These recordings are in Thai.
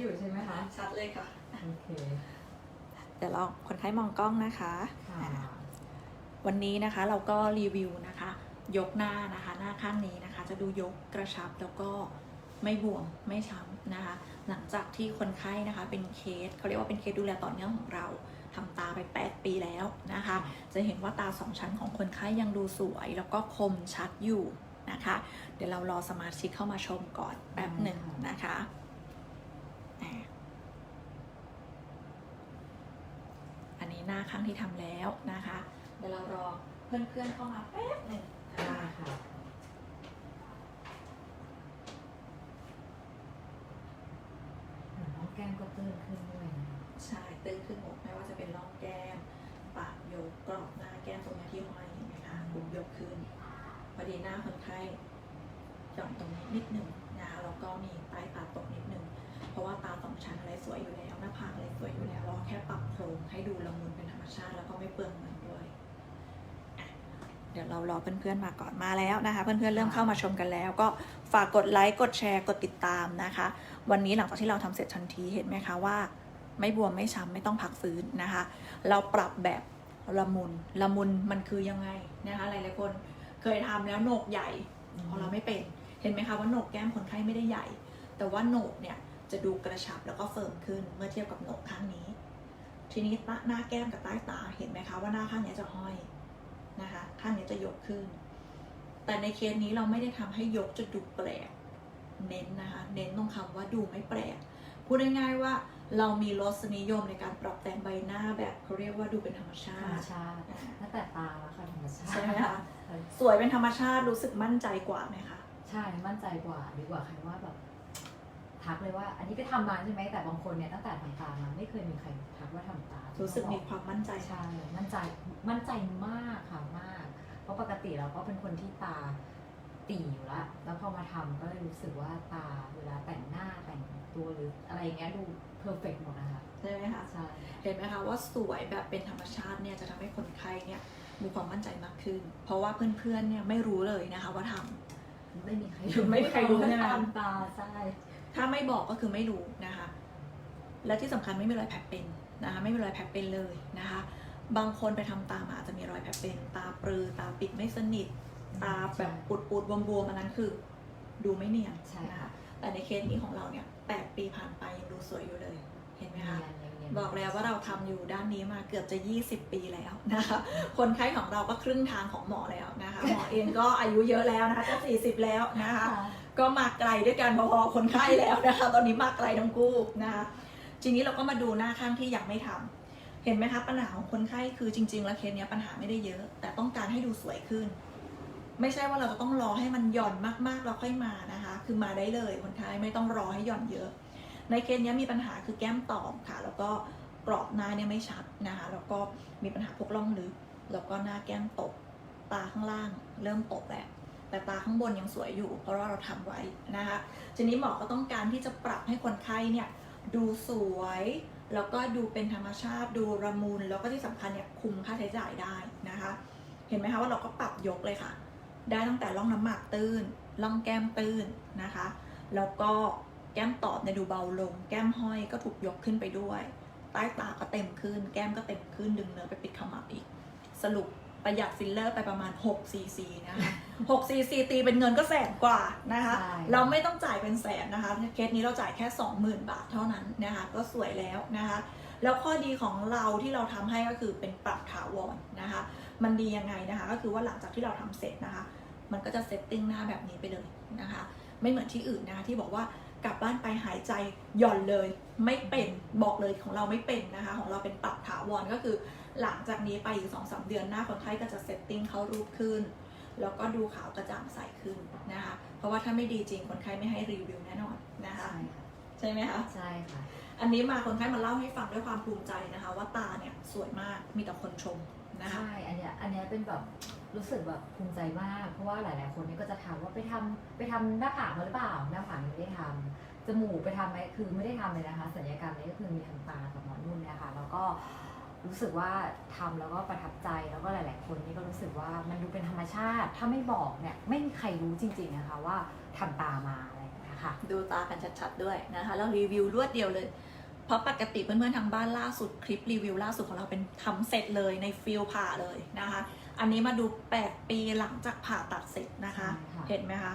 อยู่ใช่ไหมคะ ชัดเลยค่ะ โอเค เดี๋ยวเราคนไข้มองกล้องนะคะ ค่ะอ่าวันนี้นะคะเราก็รีวิวนะคะ ยกหน้านะคะ หน้าข้างนี้นะคะ จะดูยกกระชับแล้วก็ไม่บวมไม่ช้ำนะคะ หลังจากที่คนไข้นะคะ เป็นเคสเขาเรียกว่าเป็นเคสดูแลต่อเนื่องของเราทำตาไป 8 ปีแล้วนะคะ จะเห็นว่าตาสองชั้นของคนไข้ยังดูสวย แล้วก็คมชัดอยู่นะคะ เดี๋ยวเรารอสมาชิกเข้ามาชมก่อนแป๊บหนึ่งนะคะอ่าอันนี้ หน้าข้างที่ทำแล้วนะคะ เดี๋ยวเรารอเพื่อนๆเข้ามาแป๊บหนึ่งนะได้คะค่ะเหมือนน้องแก้มก็ตื้นขึ้นด้วยนะใช่ตื้นขึ้นหมดไม่ว่าจะเป็นร่องแก้มปากยกกรอบหน้าแก้มตรงนี้ที่ห้อยเห็นไหมคะบุบยกขึ้นพอดีหน้าคนไข้หย่อนตรงนี้นิดหนึ่งนะคะแล้วก็มีใต้ตาตกนิดหนึ่งเพ ราะว่าตาสองชั้นอะไรสวยอยู่แล้วหน้าผากอะไรสวยอยู่แล้วเราแค่ปรับโครงให้ดูละมุนเป็นธรรมชาติแล้วก็ไม่เปลืองเงินด้วยอะเดี๋ยวเรารอเพื่อนๆมาก่อนมาแล้วนะคะ เพื่อนๆเริ่มเข้ามาชมกันแล้ว ก็ฝากกดไลค์กดแชร์กดติดตามนะคะ วันนี้หลังจากที่เราทำเสร็จทันทีเห็นไหมคะว่า ไม่บวมไม่ช้ำไม่ต้องพักฟื้นนะคะ เราปรับแบบละมุนละมุนมันคือยังไงนะคะหลายๆคนเคยทำแล้วโหนกใหญ่ของเราไม่เป็น เห็นไหมคะว่าโหนกแก้มคนไข้ไม่ได้ใหญ่ แต่ว่าโหนกเนี่ย จะดูกระชับแล้วก็เฟิร์มขึ้นเมื่อเทียบกับโหนกข้างนี้ ทีนี้หน้าแก้มกับใต้ตาเห็นไหมคะว่าหน้าข้างเนี้ยจะห้อยนะคะข้างเนี้ยจะยกขึ้น แต่ในเคสนี้เราไม่ได้ทำให้ยกจะดูแปลกเน้นนะคะเน้นตรงคำว่าดูไม่แปลกพูดง่ายๆว่าเรามีรสนิยมในการปรับแต่งใบหน้าแบบเขาเรียกว่าดูเป็นธรรมชาธรรมติชาติตั้งแต่ตาแล้วค่ะธรรมชาติใช่ไหมคะใช่สวยเป็นธรรมชาติรู้สึกมั่นใจกว่าไหมคะใช่มั่นใจกว่าดีกว่าใครว่าแบบ ทักเลยว่า อันนี้ก็ทำมาใช่ไหมแต่บางคนเนี่ยตั้งแต่ทำตามาไม่เคยมีใครทักว่าทำตารู้รู้สึกมีความมั่นใจ ใช่มั่นใจมั่นใจมากค่ะมาก เพราะปกติเราก็เป็นคนที่ตาตีอยู่แล้วแล้วพอมาทำก็เลยรู้สึกว่าตาเวลาแต่งหน้าแต่งตัวหรืออะไรอย่างเงี้ยดูเพอร์เฟกหมดนะคะใช่ไหมคะ ใช่ เห็นไหมคะว่าสวยแบบเป็นธรรมชาติเนี่ยจะทำให้คนไข้เนี่ยมีความมั่นใจมากขึ้น เพราะว่าเพื่อนๆเนี่ยไม่รู้เลยนะคะว่าทำ ไม่มีใครไม่มีใครรู้ใช่ไหมทำตาใช่ถ้าไม่บอกก็คือไม่รู้นะคะ และที่สำคัญไม่มีรอยแผลเป็นนะคะไม่มีรอยแผลเป็นเลยนะคะ บางคนไปทำตามาอาจจะมีรอยแผลเป็น ตาปรือตาปิดไม่สนิท ตาแบบปูดปูดๆบวมๆอันนั้นคือ ดูไม่เนียนใช่ นะคะแต่ในเคสนี้ของเราเนี่ยแปดปีผ่านไปยังดูสวยอยู่เลยเห็นไหมคะ เนียนเนียน บอกแล้วว่าเราทำอยู่ด้านนี้มาเกือบจะ 20 ปีแล้วนะคะคนไข้ของเราก็ครึ่งทางของหมอแล้วนะคะหมอเองก็อายุเยอะแล้วนะคะจะ40 แล้วนะคะค่ะก็มาไกลด้วยกันพอๆคนไข้แล้วนะคะตอนนี้มาไกลทั้งคู่นะคะทีนี้เราก็มาดูหน้าข้างที่ยังไม่ทำเห็นไหมคะปัญหาของคนไข้คือจริง ๆ แล้วเคสเนี้ยปัญหาไม่ได้เยอะ แต่ต้องการให้ดูสวยขึ้น ไม่ใช่ว่าเราจะต้องรอให้มันหย่อนมากๆแล้วค่อยมานะคะ คือมาได้เลยคนไข้ไม่ต้องรอให้หย่อนเยอะ ในเคสนี้มีปัญหาคือแก้มตอบค่ะ แล้วก็กรอบหน้าเนี่ยไม่ชัดนะคะ แล้วก็มีปัญหาพวกร่องลึก แล้วก็หน้าแก้มตก ตาข้างล่าง เริ่มตกแล้วแต่ตาข้างบนยังสวยอยู่ เพราะว่าเราทำไว้นะคะ ทีนี้หมอก็ต้องการที่จะปรับให้คนไข้เนี่ยดูสวย แล้วก็ดูเป็นธรรมชาติ ดูระมุน แล้วก็ที่สำคัญเนี่ยคุมค่าใช้จ่ายได้นะคะ เห็นไหมคะว่าเราก็ปรับยกเลยค่ะ ได้ตั้งแต่ร่องน้ำหมากตื้น ร่องแก้มตื้นนะคะ แล้วก็ แก้มตอบเนี่ยดูเบาลง แก้มห้อยก็ถูกยกขึ้นไปด้วย ใต้ตาก็เต็มขึ้น แก้มก็เต็มขึ้นดึงเนื้อไปปิดขมับอีก สรุปประหยัดฟิลเลอร์ไปประมาณ6 cc นะคะ6 cc ตีเป็นเงินก็แสนกว่านะคะ ใช่ เราไม่ต้องจ่ายเป็นแสนนะคะเคสนี้เราจ่ายแค่ 20,000 บาทเท่านั้นนะคะ ก็สวยแล้วนะคะ แล้วข้อดีของเราที่เราทำให้ก็คือเป็นปรับถาวรนะคะ มันดียังไงนะคะ ก็คือว่าหลังจากที่เราทำเสร็จนะคะ มันก็จะเซตติ้งหน้าแบบนี้ไปเลยนะคะ ไม่เหมือนที่อื่นนะคะที่บอกว่า กลับบ้านไปหายใจหย่อนเลยไม่เป็นบอกเลยของเราไม่เป็นนะคะ ของเราเป็นปรับถาวรก็คือหลังจากนี้ไปอีกสองสามเดือนหน้าคนไข้ก็จะเซตติ้งเข้ารูปขึ้น แล้วก็ดูขาวกระจ่างใสขึ้นนะคะ เพราะว่าถ้าไม่ดีจริงคนไข้ไม่ให้รีวิวแน่นอนนะคะใช่ค่ะใช่ไหมคะใช่ค่ะ อันนี้มาคนไข้มาเล่าให้ฟังด้วยความภูมิใจนะคะ ว่าตาเนี่ยสวยมากมีแต่คนชมนะคะใช่อันเนี้ยอันเนี้ยเป็นแบบ รู้สึกแบบภูมิใจมาก เพราะว่าหลาย ๆ คนเนี่ยก็จะถามว่าไปทำไปทำหน้าผากมาหรือเปล่า หน้าผากไม่ได้ทำจมูกไปทำไหมคือไม่ได้ทำเลยนะคะศัลยกรรมนี้ก็คือมีทำตากับหมอนุ่นนี่ยค่ะแล้วก็รู้สึกว่าทำแล้วก็ประทับใจแล้วก็หลาย ๆ คนนี่ก็รู้สึกว่ามันดูเป็นธรรมชาติ ถ้าไม่บอกเนี่ยไม่มีใครรู้จริง ๆ นะคะว่าทำตามาอะไรอย่างเงี้ยค่ะดูตากันชัด ๆ ด้วยนะคะแล้วรีวิวรวดเดียวเลยเพราะปกติเพื่อนๆทางบ้านล่าสุดคลิปรีวิวล่าสุดของเราเป็นทำเสร็จเลยในฟิลผ่าเลยนะคะ อันนี้มาดู 8 ปีหลังจากผ่าตัดเสร็จนะคะใช่ค่ะเห็นไหมคะ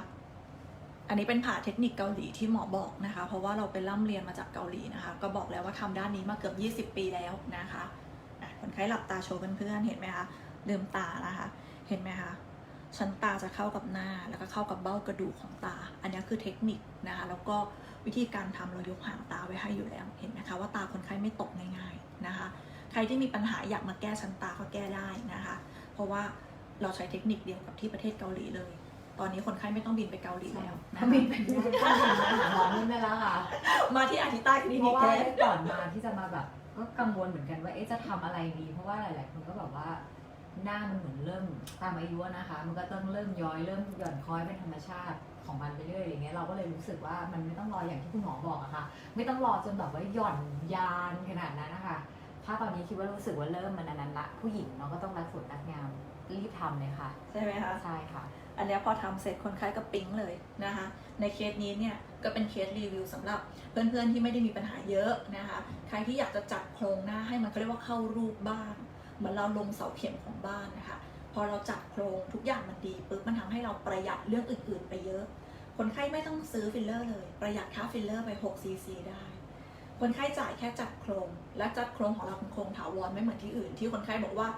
อันนี้เป็นผ่าเทคนิคเกาหลีที่หมอบอกนะคะ เพราะว่าเราไปร่ำเรียนมาจากเกาหลีนะคะ ก็บอกแล้วว่าทำด้านนี้มาเกือบ 20 ปีแล้วนะคะอะคนไข้หลับตาโชว์เพื่อนๆเห็นไหมคะลืมตานะคะ เห็นไหมคะชั้นตาจะเข้ากับหน้าแล้วก็เข้ากับเบ้ากระดูกของตา อันนี้คือเทคนิคนะคะ แล้วก็วิธีการทำเรายกหางตาไว้ให้อยู่แล้วเห็นไหมคะว่าตาคนไข้ไม่ตกง่าย ๆนะคะ ใครที่มีปัญหาอยากมาแก้ชั้นตาก็แก้ได้นะคะเพ ราะว่าเราใช้เทคนิคเดียวกับที่ประเทศเกาหลีเลย ตอนนี้คนไข้ไม่ต้องบินไปเกาหลีแล้วนะถ้าคะบินไปที่ต้องบินไปหาหมอนี่ได้แล้วค่ะ มาที่อาทิตาคลิเพนิกราะว่าแท้ก่อนมาที่จะมาแบบก็กังวลเหมือนกันว่าเอ๊ะจะทำอะไรดี เพราะว่าหลาย ๆ คนก็แบบว่าหน้ามันเหมือนเริ่มตามอายุอะนะคะ มันก็ต้องเริ่มย้อยเริ่มหย่อนคล้อยเป็นธรรมชาติของมันไปเรื่อยอย่างเงี้ยเราก็เลยรู้สึกว่ามันไม่ต้องรออย่างที่คุณหมอบอกอะค่ะ ไม่ต้องรอจนแบบว่าหย่อนยานขนาดนั้นนะคะ ถ้าตอนนี้คิดว่ารู้สึกว่าเริ่มมันอันนั้นละ ผู้หญิงเนาะก็ต้องรักสวยรักงามรีบทำเลยค่ะ ใช่ไหมคะ ใช่ค่ะ อันเนี้ยพอทำเสร็จคนไข้ก็ปิ๊งเลยนะคะ ในเคสนี้เนี่ยก็เป็นเคสรีวิวสำหรับเพื่อนๆที่ไม่ได้มีปัญหาเยอะนะคะ ใครที่อยากจะจัดโครงหน้าให้มันก็เรียกว่าเข้ารูปบ้านเหมือนเราลงเสาเข็มของบ้านนะคะ พอเราจัดโครงทุกอย่างมันดีปุ๊บมันทำให้เราประหยัดเรื่องอื่นๆ ไปเยอะ คนไข้ไม่ต้องซื้อฟิลเลอร์เลย ประหยัดค่าฟิลเลอร์ไป6 cc ได้ คนไข้จ่ายแค่จัดโครง และจัดโครงของเราเป็นโครงถาวรไม่เหมือนที่อื่น ที่คนไข้บอกว่า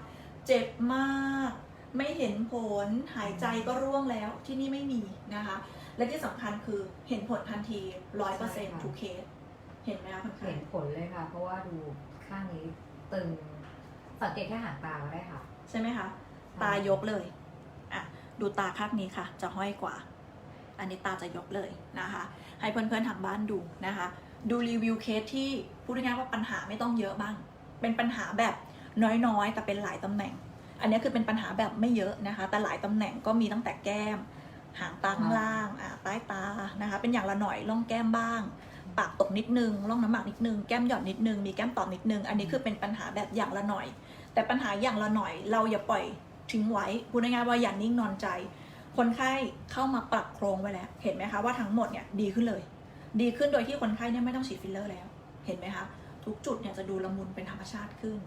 เจ็บมาก ไม่เห็นผล หายใจก็ร่วงแล้วที่นี่ไม่มีนะคะ และที่สำคัญคือเห็นผลทันทีร้อยเปอร์ใช่เซ็นต์ค่ะทุกเคส เห็นไหมคะคนไข้เห็นผลเลยค่ะ เพราะว่าดูข้างนี้ตึงสังเกตแค่หางตาก็ได้ค่ะ ใช่ไหมคะ ตายกเลยอะดูตาข้างนี้ค่ะ จะห้อยกว่า อันนี้ตาจะยกเลยนะคะ ให้เพื่อนๆทางบ้านดูนะคะ ดูรีวิวเคสที่พูดง่ายๆว่าปัญหาไม่ต้องเยอะบ้าง เป็นปัญหาแบบน้อยๆ แต่เป็นหลายตำแหน่ง อันนี้คือเป็นปัญหาแบบไม่เยอะนะคะ แต่หลายตำแหน่งก็มีตั้งแต่แก้ม หางตาข้างล่างอ่าใต้ตานะคะ เป็นอย่างละหน่อยร่องแก้มบ้าง ปากตกนิดนึงร่องน้ำหมากนิดนึงแก้มหย่อนนิดนึงมีแก้มตอบนิดนึง อันนี้คือเป็นปัญหาแบบอย่างละหน่อย แต่ปัญหาอย่างละหน่อย เราอย่าปล่อยทิ้งไว้พูดง่ายๆว่าอย่านิ่งนอนใจ คนไข้เข้ามาปรับโครงไว้แล้ว เห็นไหมคะว่าทั้งหมดเนี่ยดีขึ้นเลย ดีขึ้นโดยที่คนไข้เนี่ยไม่ต้องฉีดฟิลเลอร์แล้ว เห็นไหมคะ ทุกจุดเนี่ยจะดูละมุนเป็นธรรมชาติขึ้น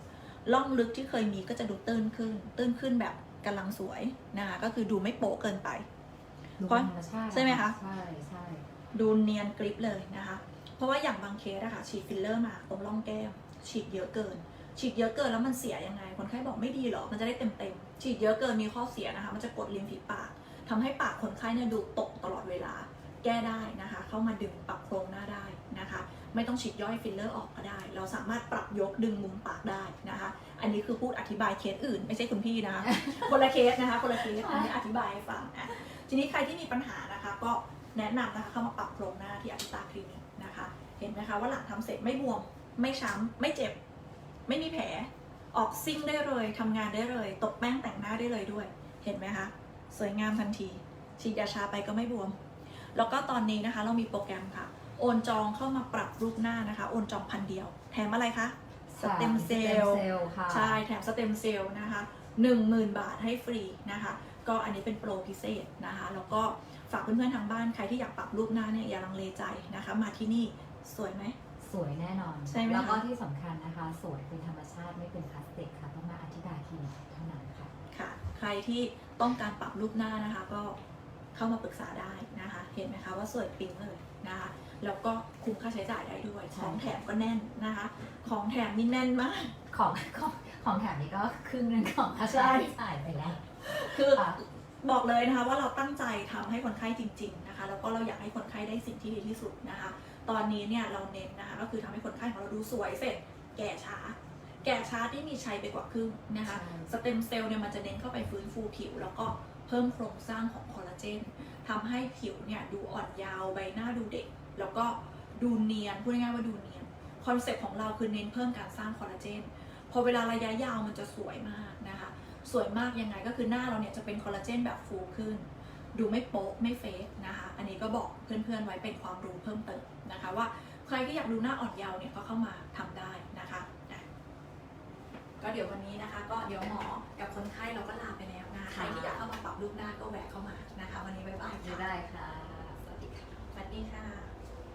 ล่องลึกที่เคยมีก็จะดูตื้นขึ้น ตื้นขึ้นแบบกำลังสวยนะคะก็คือดูไม่โป๊ะเกินไปดูเพราะธรรมชาติใช่ไหมคะใช่ใช่ดูเนียนกริปเลยนะคะ เพราะว่าอย่างบางเคสอะค่ะฉีดฟิลเลอร์มาตรงร่องแก้ม ฉีดเยอะเกิน ฉีดเยอะเกินแล้วมันเสียยังไง คนไข้บอกไม่ดีหรอ มันจะได้เต็มเต็มๆฉีดเยอะเกินมีข้อเสียนะคะ มันจะกดริมฝีปากทำให้ปากคนไข้เนี่ยดูตกตลอดเวลา แก้ได้นะคะ เข้ามาดึงปรับโครงหน้าได้นะคะ ไม่ต้องฉีดย่อยฟิลเลอร์ออกก็ได้ เราสามารถปรับยกดึงมุมปากได้นะคะ อันนี้คือพูดอธิบายเคสอื่น ไม่ใช่คุณพี่นะคะ คนละเคสนะคะ คนละเคสอันนี้อธิบายให้ฟังอะทีนี้ใครที่มีปัญหานะคะ ก็แนะนำนะคะเข้ามาปรับโครงหน้าที่อภิตาคลินิกนะคะ เห็นไหมคะว่าหลังทำเสร็จไม่บวม ไม่ช้ำไม่เจ็บ ไม่มีแผล ออกซิ่งได้เลยทำงานได้เลย ตกแป้งแต่งหน้าได้เลยด้วย เห็นไหมคะ สวยงามทันที ฉีดยาชาไปก็ไม่บวม แล้วก็ตอนนี้นะคะเรามีโปรแกรมค่ะ โอนจองเข้ามาปรับรูปหน้านะคะ โอนจองพันเดียว แถมอะไรคะสเต็มเซลล์สต็มเซลล์ค่ะใช่แถมสเต็มเซลล์นะคะ 10,000 บาทให้ฟรีนะคะ ก็อันนี้เป็นโปรพิเศษนะคะ แล้วก็ฝากเพื่อนๆทางบ้านใครที่อยากปรับรูปหน้าเนี่ยอย่าลังเลใจนะคะ มาที่นี่สวยไหมสวยแน่นอน ใช่ไหมคะแล้วก็ที่สำคัญนะคะ สวยเป็นธรรมชาติไม่เป็นพลาสติกค่ะต้องมาอธิบายคลินิกเท่านั้นค่ะค่ะ ใครที่ต้องการปรับรูปหน้านะคะก็ เข้ามาปรึกษาได้นะคะ เห็นไหมคะว่าสวยปิ๊งเลยนะคะแล้วก็คุ้มค่าใช้จ่ายได้ด้วยใช่ของแถมก็แน่นนะคะ ของแถมนี่แน่นมาก ของของของแถมนี้ก็ครึ่งหนึงของค่าใช้จ่ายไปแล้ว คือค่ะ บอกเลยนะคะว่าเราตั้งใจทำให้คนไข้จริง ๆนะคะ แล้วก็เราอยากให้คนไข้ได้สิ่งที่ดีที่สุดนะคะ ตอนนี้เนี่ยเราเน้นนะคะก็คือทำให้คนไข้ของเราดูสวยเสร็จแก่ช้า แก่ช้าที่มีชัยไปกว่าครึ่งนะคะใช่สเต็มเซลล์เนี่ยมันจะเน้นเข้าไปฟื้นฟูผิว แล้วก็เพิ่มโครงสร้างของคอลลาเจนทำให้ผิวเนี่ยดูอ่อนยาวใบหน้าดูเด็ก แล้วก็ดูเนียนพูดง่ายๆว่าดูเนียนคอนเซ็ปต์ของเราคือเน้นเพิ่มการสร้างคอลลาเจนพอเวลาระยะยาวมันจะสวยมากนะคะ สวยมากยังไงก็คือหน้าเราเนี่ยจะเป็นคอลลาเจนแบบฟูขึ้น ดูไม่โป๊ะไม่เฟกนะคะ อันนี้ก็บอกเพื่อนๆไว้เป็นความรู้เพิ่มเติมนะคะ ว่าใครที่อยากดูหน้าอ่อนเยาว์เนี่ยก็เข้ามาทำได้นะคะอะ ก็เดี๋ยววันนี้นะคะก็เดี๋ยวหมอกับคนไข้เราก็ลาไปแล้วนะคะใครที่อยากเข้ามาปรับรูปหน้าก็แวะเข้ามานะคะ วันนี้บ๊ายบายค่ะได้ค่ะ สวัสดีค่ะสวัสดีค่ะ